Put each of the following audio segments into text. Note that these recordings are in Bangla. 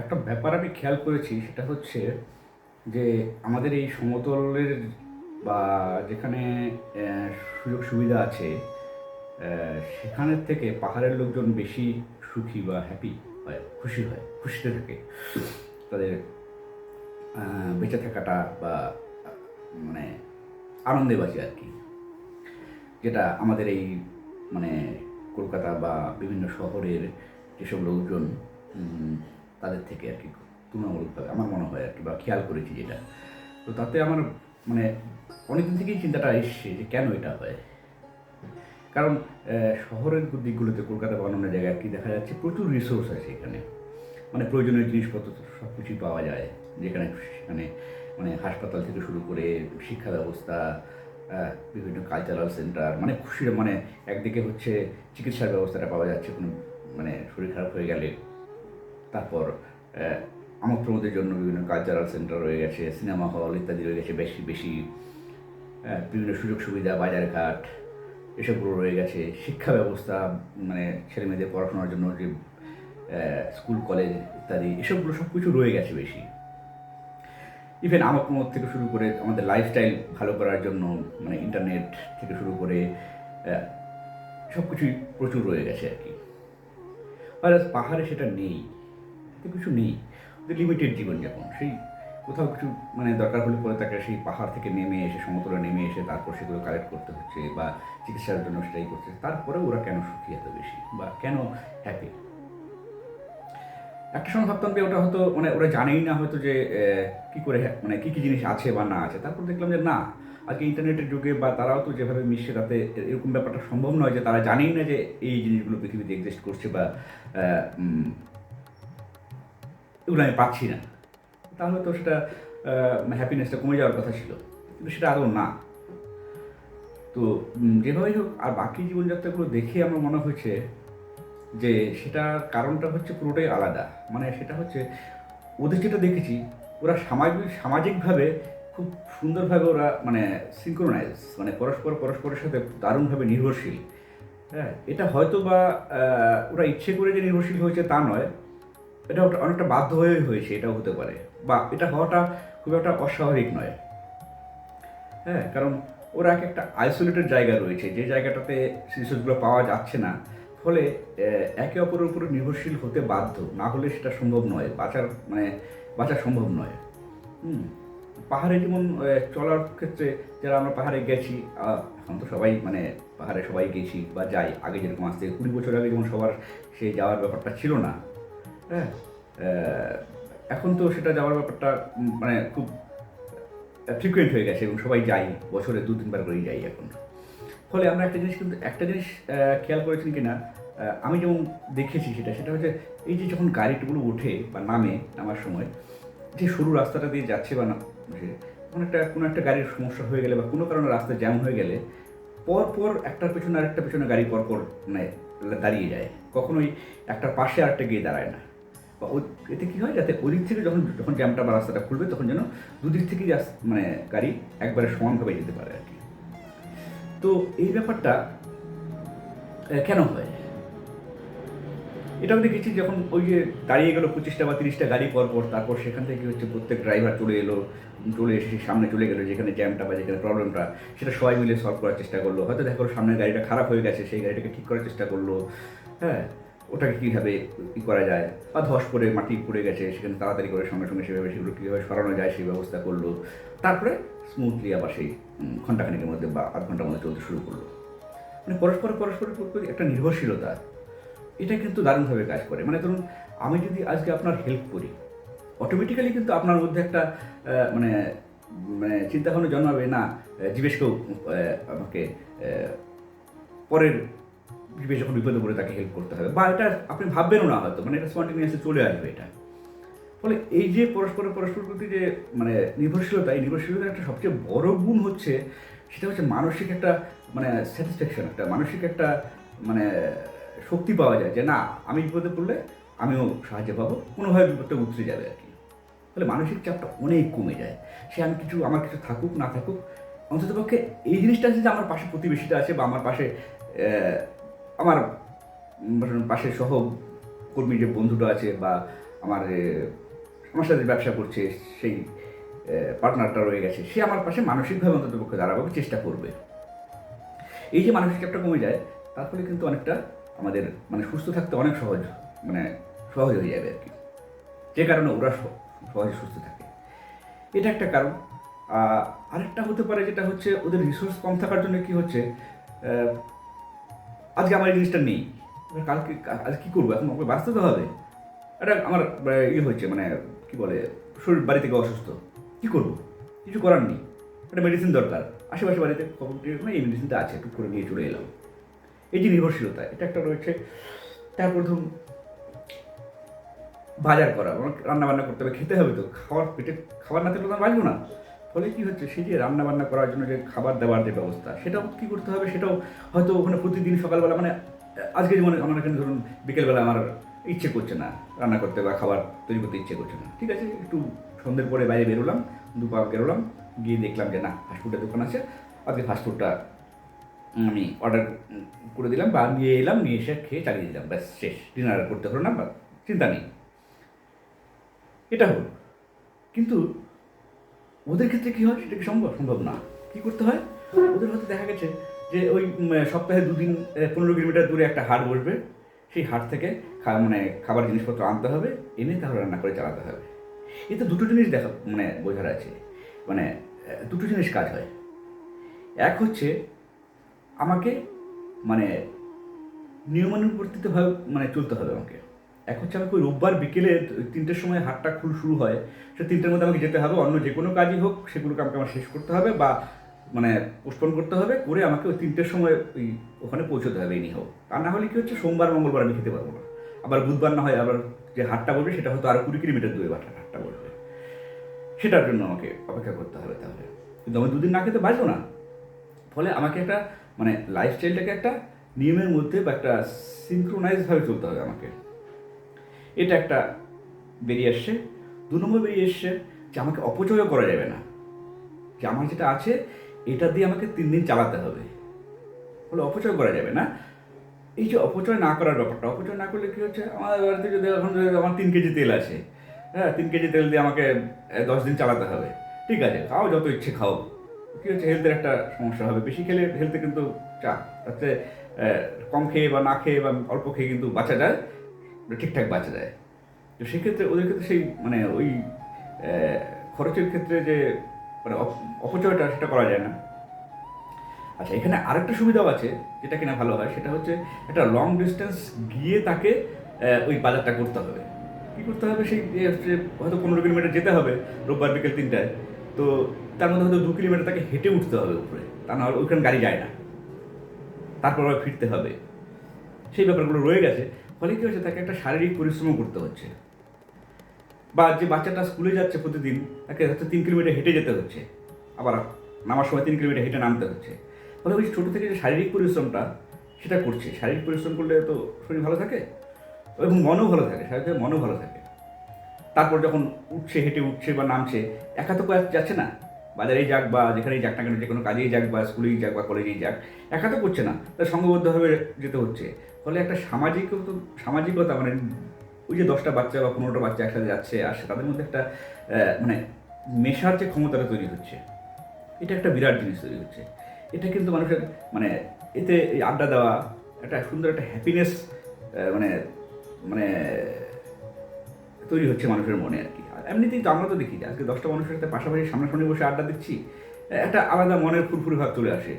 একটা ব্যাপার আমি খেয়াল করেছি, সেটা হচ্ছে যে আমাদের এই সমতলের বা যেখানে সুযোগ সুবিধা আছে সেখানের থেকে পাহাড়ের লোকজন বেশি সুখী বা হ্যাপি হয়, খুশি হয়, খুশিতে থাকে। তাদের বেঁচে থাকাটা বা মানে আনন্দে বাঁচে আর কি। যেটা আমাদের এই মানে কলকাতা বা বিভিন্ন শহরের যেসব লোকজন তাদের থেকে আর কি তুলনামূলকভাবে, আমার মনে হয় আর কি, বা খেয়াল করেছি যেটা। তো তাতে আমার মানে অনেকদিন থেকেই চিন্তাটা এসছে যে কেন এটা হয়। কারণ শহরের দিকগুলোতে কলকাতা বা অন্যান্য জায়গায় কি দেখা যাচ্ছে, প্রচুর রিসোর্স আছে এখানে। মানে প্রয়োজনীয় জিনিসপত্র সব কিছুই পাওয়া যায়, যেখানে সেখানে মানে হাসপাতাল থেকে শুরু করে শিক্ষা ব্যবস্থা বিভিন্ন কালচারাল সেন্টার মানে খুশির মানে একদিকে হচ্ছে চিকিৎসার ব্যবস্থাটা পাওয়া যাচ্ছে কোনো মানে শরীর খারাপ হয়ে গেলে। তারপর আমোদ প্রমোদের জন্য বিভিন্ন কালচারাল সেন্টার রয়ে গেছে সিনেমা হল ইত্যাদি রয়ে গেছে, বেশি বেশি বিভিন্ন সুযোগ সুবিধা বাজারঘাট এসবগুলো রয়ে গেছে। শিক্ষা ব্যবস্থা মানে ছেলে মেয়েদের পড়াশোনার জন্য যে স্কুল কলেজ ইত্যাদি, এসবগুলো সব কিছু রয়ে গেছে বেশি। ইভেন আমার প্রমোদ থেকে শুরু করে আমাদের লাইফস্টাইল ভালো করার জন্য মানে ইন্টারনেট থেকে শুরু করে সব কিছুই প্রচুর রয়ে গেছে আর কি। পাহাড়ে সেটা নেই। এত কিছু নেই। ওদের লিমিটেড জীবনযাপন সেই কোথাও কিছু মানে দরকার হলে পরে তাকে সেই পাহাড় থেকে নেমে এসে, সমতলে নেমে এসে তারপর সেগুলো কালেক্ট করতে হচ্ছে বা চিকিৎসার জন্য সেটাই করছে। তারপরে ওরা কেন সুখী এত বেশি বা কেন হ্যাপি একটা সময় ভাবতাম যে ওটা হয়তো মানে ওরা জানেই না হয়তো যে কি করে মানে কি কি জিনিস আছে বা না আছে। তারপর দেখলাম যে না, আজকে ইন্টারনেটের যুগে বা তারাও তো যেভাবে মিশছে তাতে এরকম ব্যাপারটা সম্ভব নয় যে তারা জানেই না যে এই জিনিসগুলো পৃথিবীতে এক্সিস্ট করছে বা এগুলো আমি পাচ্ছি না। তাহলে তো সেটা হ্যাপিনেসটা কমে যাওয়ার কথা ছিল। কিন্তু সেটা আদৌ না। তো যেভাবেই হোক, আর বাকি জীবনযাত্রাগুলো দেখে আমার মনে হয়েছে যে সেটা কারণটা হচ্ছে পুরোটাই আলাদা। মানে সেটা হচ্ছে, ওদের যেটা দেখেছি, ওরা সামাজিক, সামাজিকভাবে খুব সুন্দরভাবে ওরা মানে সিঙ্ক্রোনাইজ মানে পরস্পর পরস্পরের সাথে দারুণভাবে নির্ভরশীল। হ্যাঁ এটা হয়তো বা ওরা ইচ্ছে করে যে নির্ভরশীল হয়েছে তা নয়। এটা অনেকটা বাধ্য হয়ে হয়েছে, এটাও হতে পারে। বা এটা হওয়াটা খুব একটা অস্বাভাবিক নয়। হ্যাঁ কারণ ওরা এক একটা আইসোলেটেড জায়গা রয়েছে, যে জায়গাটাতে রিসোর্সগুলো পাওয়া যাচ্ছে না। ফলে একে অপরের উপরে নির্ভরশীল হতে বাধ্য, না হলে সেটা সম্ভব নয়, বাঁচার মানে বাঁচা সম্ভব নয়। হুম, পাহাড়ে যেমন চলার ক্ষেত্রে যারা আমরা পাহাড়ে গেছি এখন তো সবাই মানে পাহাড়ে সবাই গেছি বা যাই, আগে যেরকম থেকে কুড়ি বছর আগে যেমন সবার সেই যাওয়ার ব্যাপারটা ছিল না হ্যাঁ। এখন তো সেটা যাওয়ার ব্যাপারটা মানে খুব ফ্রিকুয়েন্ট হয়ে গেছে এবং সবাই যাই বছরে দু, তিনবার করেই যাই এখন। ফলে আমরা একটা জিনিস কিন্তু, একটা জিনিস খেয়াল করেছেন কি না আমি যেমন দেখেছি সেটা সেটা হচ্ছে এই যে যখন গাড়িগুলো ওঠে বা নামে নামার সময়, যে সরু রাস্তাটা দিয়ে যাচ্ছে বা না কোনো একটা কোনো একটা গাড়ির সমস্যা হয়ে গেলে বা কোনো কারণে রাস্তা জ্যাম হয়ে গেলে, পর পর একটার পেছনে আরেকটা পেছনে গাড়ি পর পর মানে দাঁড়িয়ে যায়। কখনোই একটার পাশে আরেকটা গিয়ে দাঁড়ায় না। এতে কী হয়? যাতে ওদিক থেকে যখন যখন জ্যামটা বা রাস্তাটা খুলবে, তখন যেন দুদিক থেকেই মানে গাড়ি একবারে সমানভাবে যেতে পারে আর কি তো এই ব্যাপারটা কেন হয়? এটাও দেখেছি যখন ওই যে দাঁড়িয়ে গেলো পঁচিশটা বা তিরিশটা গাড়ি পর পর, তারপর সেখান থেকে হচ্ছে প্রত্যেক ড্রাইভার চলে এলো, চলে এসে সামনে চলে গেলো, যেখানে জ্যামটা বা যেখানে প্রবলেমটা সেটা সবাই মিলে সলভ করার চেষ্টা করল। হয়তো দেখো সামনের গাড়িটা খারাপ হয়ে গেছে, সেই গাড়িটাকে ঠিক করার চেষ্টা করল। হ্যাঁ ওটাকে কীভাবে ই করা যায়? বা ধস পড়ে মাটি পড়ে গেছে সেখানে তাড়াতাড়ি করে সঙ্গে সঙ্গে সেভাবে সেগুলো কীভাবে সরানো যায় সেই ব্যবস্থা করল। তারপরে স্মুথলি আবার সেই উম, ঘন্টাখানেকের মধ্যে বা আধ ঘণ্টার মধ্যে চলতে শুরু করল। মানে পরস্পর পরস্পরের প্রতি একটা নির্ভরশীলতা এটা কিন্তু দারুণভাবে কাজ করে। মানে ধরুন আমি যদি আজকে আপনার হেল্প করি অটোমেটিক্যালি কিন্তু আপনার মধ্যে একটা মানে মানে চিন্তা ভাবনা জন্মাবে না জীবেশকেও আমাকে পরের যখন বিপদে পড়ে তাকে হেল্প করতে হবে। বা এটা আপনি ভাববেনও না হয়তো মানে এটা স্পন্টেনিয়াসলি চলে আসবে এটা। ফলে এই যে পরস্পরের পরস্পর প্রতি যে মানে নির্ভরশীলতা, এই নির্ভরশীলতার একটা সবচেয়ে বড় গুণ হচ্ছে, সেটা হচ্ছে মানসিক একটা মানে স্যাটিসফ্যাকশন একটা মানসিক একটা মানে শক্তি পাওয়া যায় যে, না, আমি বিপদে পড়লে আমিও সাহায্য পাবো। কোনোভাবে বিপদটা উতরে যাবে আর কি। ফলে মানসিক চাপটা অনেক কমে যায়। সে আমি কিছু, আমার কিছু থাকুক, না থাকুক, অন্ততপক্ষে এই জিনিসটা আছে যে আমার পাশে প্রতিবেশীটা আছে বা আমার পাশে আমার পাশে সহ কর্মী যে বন্ধুটা আছে বা আমার আমার সাথে ব্যবসা করছে, সেই পার্টনারটা রয়ে গেছে, সে আমার পাশে মানসিকভাবে অন্তত পক্ষে দাঁড়াবে চেষ্টা করবে। এই যে মানসিক চাপটা কমে যায়, তার ফলে কিন্তু অনেকটা আমাদের মানে সুস্থ থাকতে অনেক সহজ মানে সহজ হয়ে যাবে আর কি। যে কারণে ওরা সহজে সুস্থ থাকে। এটা একটা কারণ। আরেকটা হতে পারে যেটা হচ্ছে ওদের রিসোর্স কম থাকার জন্য কি হচ্ছে আজকে আমার এই জিনিসটা নেই। কালকে আজ কী করব? এখন আমাকে বাঁচতে তো হবে। এটা আমার ইয়ে হয়েছে মানে কি বলে, শরীর বাড়ি থেকে অসুস্থ। কী করব? কিছু করার নেই। একটা মেডিসিন দরকার। আশেপাশে বাড়িতে খবর এই মেডিসিনটা আছে একটু করে নিয়ে চলে এলাম। এই যে নির্ভরশীলতা এটা একটা রয়েছে। তারপর ধরুন বাজার করা। রান্না বান্না করতে হবে, খেতে হবে তো। খাওয়ার পেটে খাবার না থাকলে তো আমি বাঁচবো না। ফলে কি হচ্ছে? সে যে রান্না বান্না করার জন্য যে খাবার দেওয়ার যে ব্যবস্থা, সেটাও কি করতে হবে? সেটাও হয়তো ওখানে প্রতিদিন সকালবেলা মানে আজকে যেমন আমার এখানে ধরুন বিকেলবেলা আমার ইচ্ছে করছে না রান্না করতে বা খাবার তৈরি করতে ইচ্ছে করছে না। ঠিক আছে, একটু সন্ধ্যের পরে বাইরে বেরোলাম দুপা বেরোলাম গিয়ে দেখলাম যে না ফাস্টফুডের দোকান আছে। আজকে ফাস্টফুডটা আমি অর্ডার করে দিলাম, বা নিয়ে এলাম, নিয়ে এসে খেয়ে চালিয়ে দিলাম, ব্যাস, শেষ। ডিনার করতে হলো না, বা চিন্তা নেই। এটা হলো। কিন্তু ওদের ক্ষেত্রে কী হয়? সেটা কি সম্ভব? সম্ভব না। কী করতে হয়? ওদের হয়তো দেখা গেছে যে ওই সপ্তাহে দুদিন পনেরো কিলোমিটার দূরে একটা হাট বসবে। সেই হাট থেকে মানে খাবার জিনিসপত্র আনতে হবে, এনে তাহলে রান্না করে চালাতে হবে। এতে দুটো জিনিস দেখা মানে বোঝার আছে। মানে দুটো জিনিস কাজ হয়। এক হচ্ছে আমাকে মানে নিয়মানুবর্তিতভাবে মানে চলতে হবে আমাকে। এক হচ্ছে আমাকে ওই রোববার বিকেলে তিনটের সময় হাটটা খুল শুরু হয়, সে তিনটের মধ্যে আমাকে যেতে হবে, অন্য যে কোনো কাজই হোক, সেগুলোকে আমাকে আমার শেষ করতে হবে বা মানে পোস্টপন করতে হবে, করে আমাকে ওই তিনটের সময় ওই ওখানে পৌঁছতে হবে এনি হোক তা না হলে কি হচ্ছে, সোমবার, মঙ্গলবার আমি খেতে পারব না। আবার বুধবার না হয় আবার যে হাটটা বলবে, সেটা হয়তো আরও কুড়ি কিলোমিটার দূরে বাটার হাটটা বলবে। সেটার জন্য আমাকে অপেক্ষা করতে হবে তাহলে। কিন্তু আমি দুদিন না খেতে বাঁচবো না। ফলে আমাকে একটা মানে লাইফস্টাইলটাকে একটা নিয়মের মধ্যে বা একটা সিনক্রোনাইজভাবে চলতে হবে আমাকে। এটা একটা বেরিয়ে আসছে। দু নম্বর বেরিয়ে এসছে যে আমাকে অপচয়ও করা যাবে না। যে আমার যেটা আছে, এটা দিয়ে আমাকে তিন দিন চালাতে হবে। ফলে অপচয় করা যাবে না। এই যে অপচয় না করার ব্যাপারটা, অপচয় না করলে কী হচ্ছে? আমার বাড়িতে যদি এখন আমার তিন কেজি তেল আছে হ্যাঁ তিন কেজি তেল দিয়ে আমাকে দশ দিন চালাতে হবে। ঠিক আছে, খাও যত ইচ্ছে খাও। কী হচ্ছে? হেলথের একটা সমস্যা হবে। বেশি খেলে হেলথে কিন্তু চা তাতে কম খেয়ে বা না খেয়ে বা অল্প খেয়ে কিন্তু বাঁচা যায়। ঠিকঠাক বাঁচা যায়। তো সেক্ষেত্রে ওদের ক্ষেত্রে সেই মানে ওই খরচের ক্ষেত্রে যে মানে অপ- অপচয়টা সেটা করা যায় না। আচ্ছা এখানে আরেকটা সুবিধাও আছে যেটা কিনা ভালো হয়, সেটা হচ্ছে একটা লং ডিস্টেন্স গিয়ে তাকে ওই বাজারটা করতে হবে। কী করতে হবে? সেই হয়তো পনেরো কিলোমিটার যেতে হবে রোববার বিকেল তিনটায়। তো তার মধ্যে হয়তো দু কিলোমিটার তাকে হেঁটে উঠতে হবে উপরে। তা না হলে ওইখানে গাড়ি যায় না। তারপর আবার ফিরতে হবে। সেই ব্যাপারগুলো রয়ে গেছে। ফলে কী হচ্ছে তাকে একটা শারীরিক পরিশ্রম করতে হচ্ছে। বা যে বাচ্চাটা স্কুলে যাচ্ছে প্রতিদিন, তাকে হয়তো তিন কিলোমিটার হেঁটে যেতে হচ্ছে। আবার নামার সময় তিন কিলোমিটার হেঁটে নামতে হচ্ছে। ফলে ওই ছোটো থেকে যে শারীরিক পরিশ্রমটা, সেটা করছে। শারীরিক পরিশ্রম করলে তো শরীর ভালো থাকে এবং মনও ভালো থাকে, শারীরিক মনও ভালো থাকে। তারপর যখন উঠছে, হেঁটে উঠছে বা নামছে, একা তো যাচ্ছে না। বাজারেই যাক বা যেখানেই যাক না কেন, যে কোনো কাজেই যাক বা স্কুলেই যাক বা কলেজেই যাক, একা তো করছে না তার সঙ্গবদ্ধভাবে যেতে হচ্ছে। ফলে একটা সামাজিক সামাজিকতা মানে ওই যে দশটা বাচ্চা বা পনেরোটা বাচ্চা একসাথে যাচ্ছে আসছে তাদের মধ্যে একটা মানে মেশার যে ক্ষমতাটা তৈরি হচ্ছে, এটা একটা বিরাট জিনিস তৈরি হচ্ছে। এটা কিন্তু মানুষের মানে এতে এই আড্ডা দেওয়া, একটা সুন্দর একটা হ্যাপিনেস মানে মানে তৈরি হচ্ছে মানুষের মনে আর কি। আর এমনিতেই তো আমরা তো দেখি আজকে দশটা মানুষের সাথে পাশাপাশি সামনাসামনি বসে আড্ডা দিচ্ছি একটা আলাদা মনের ফুরফুরি ভাব চলে আসে।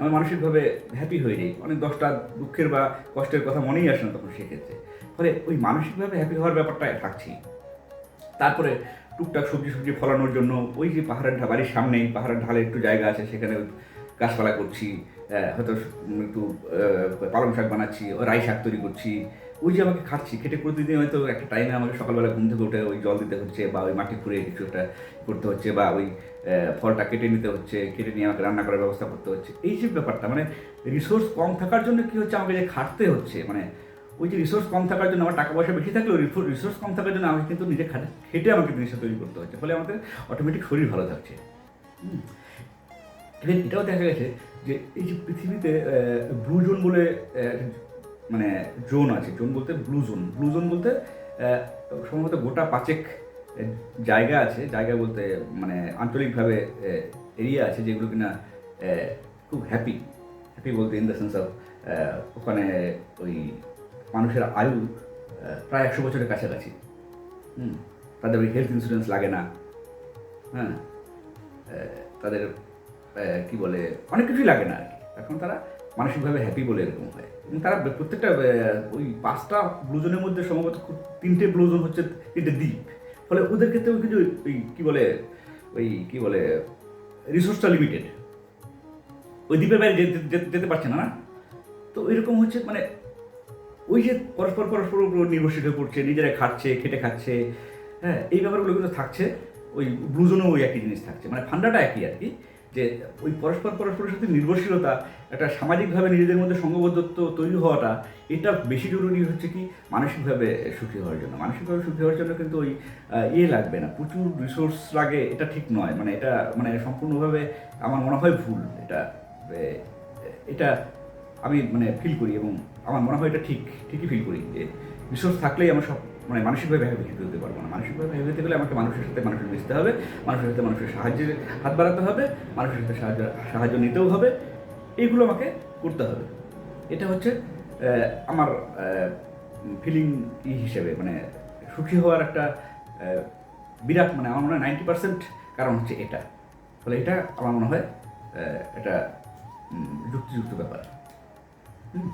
আমি মানসিকভাবে হ্যাপি হয়ে যাই। অনেক দশটা দুঃখের বা কষ্টের কথা মনেই আসে না তখন সেক্ষেত্রে। ফলে ওই মানসিকভাবে হ্যাপি হওয়ার ব্যাপারটা থাকছি তারপরে টুকটাক সবজি সবজি ফলানোর জন্য ওই যে পাহাড়ের বাড়ির সামনেই পাহাড়ের ঢালে একটু জায়গা আছে, সেখানে গাছপালা করছি হয়তো একটু পালং শাক বানাচ্ছি, রাই শাক তৈরি করছি ওই যে আমাকে খাচ্ছি, খেটে প্রতিদিন হয়তো একটা টাইমে আমাকে সকালবেলা ঘুম থেকে উঠে ওই জল দিতে হচ্ছে বা ওই মাটি খুঁড়ে কিছু একটা করতে হচ্ছে বা ওই ফলটা কেটে নিতে হচ্ছে, কেটে নিয়ে আমাকে রান্না করার ব্যবস্থা করতে হচ্ছে। এই যে ব্যাপারটা মানে রিসোর্স কম থাকার জন্য কি হচ্ছে আমাকে যে খাটতে হচ্ছে? মানে ওই যে রিসোর্স কম থাকার জন্য আমার টাকা পয়সা বেশি থাকলেও রিসোর্স কম থাকার জন্য আমাকে কিন্তু নিজে খাটে, খেটে আমাকে জিনিসটা তৈরি করতে হচ্ছে। ফলে আমাদের অটোমেটিক শরীর ভালো থাকছে। এটাও দেখা গেছে যে এই যে পৃথিবীতে ব্লু জোন বলে মানে জোন আছে জোন বলতে ব্লু জোন ব্লু জোন বলতে সম্ভবত গোটা পাঁচেক জায়গা আছে, জায়গা বলতে মানে আঞ্চলিকভাবে এরিয়া আছে যেগুলো কিনা খুব হ্যাপি হ্যাপি বলতে ইন দ্য সেন্স অফ ওখানে ওই মানুষের আয়ু প্রায় একশো বছরের কাছাকাছি। হুম, তাদের ওই হেলথ ইন্স্যুরেন্স লাগে না। হ্যাঁ তাদের কি বলে, অনেক কিছুই লাগে না আর কি। এখন তারা মানসিকভাবে হ্যাপি বলে এরকম হয়। তারা প্রত্যেকটা ওই পাঁচটা ব্লুজনের মধ্যে সম্ভবত তিনটে ব্লুজন হচ্ছে তিনটে দ্বীপ। ফলে ওদের ক্ষেত্রেও কিন্তু ওই- কি বলে, ওই কি বলে রিসোর্সটা লিমিটেড ওই দ্বীপের বাইরে যেতে পারছে না না? তো এরকম হচ্ছে মানে ওই যে পরস্পর পরস্পর উপর নির্ভরশীল হয়ে পড়ছে, নিজেরা খাচ্ছে, খেটে খাচ্ছে হ্যাঁ এই ব্যাপারগুলো কিন্তু থাকছে, ওই ব্লুজনেও ওই একই জিনিস থাকছে। মানে ফান্ডাটা একই আর কি। যে ওই পরস্পর পরস্পরের সাথে নির্ভরশীলতা, একটা সামাজিকভাবে নিজেদের মধ্যে সঙ্গবদ্ধত্ব তৈরি হওয়াটা, এটা বেশি জরুরি হচ্ছে কি মানসিকভাবে সুখী হওয়ার জন্য। মানসিকভাবে সুখী হওয়ার জন্য কিন্তু ওই ইয়ে লাগবে না। প্রচুর রিসোর্স লাগে, এটা ঠিক নয়। মানে এটা মানে সম্পূর্ণভাবে আমার মনে হয় ভুল। এটা এটা আমি মানে ফিল করি এবং আমার মনে হয় এটা ঠিক, ঠিকই ফিল করি যে রিসোর্স থাকলেই আমার সব মানে মানসিকভাবে ভেবে হতে পারব না। মানসিকভাবে ভেবে হতে গেলে আমাকে মানুষের সাথে মানুষের মিশতে হবে, মানুষের সাথে মানুষের সাহায্যের হাত বাড়াতে হবে, মানুষের সাথে সাহায্য সাহায্য নিতেও হবে। এইগুলো আমাকে করতে হবে। এটা হচ্ছে আমার ফিলিং ই হিসেবে মানে সুখী হওয়ার একটা বিরাট মানে আমার মনে হয় নাইনটি পার্সেন্ট কারণ হচ্ছে এটা। ফলে এটা আমার মনে হয় এটা যুক্তিযুক্ত ব্যাপার। হুম।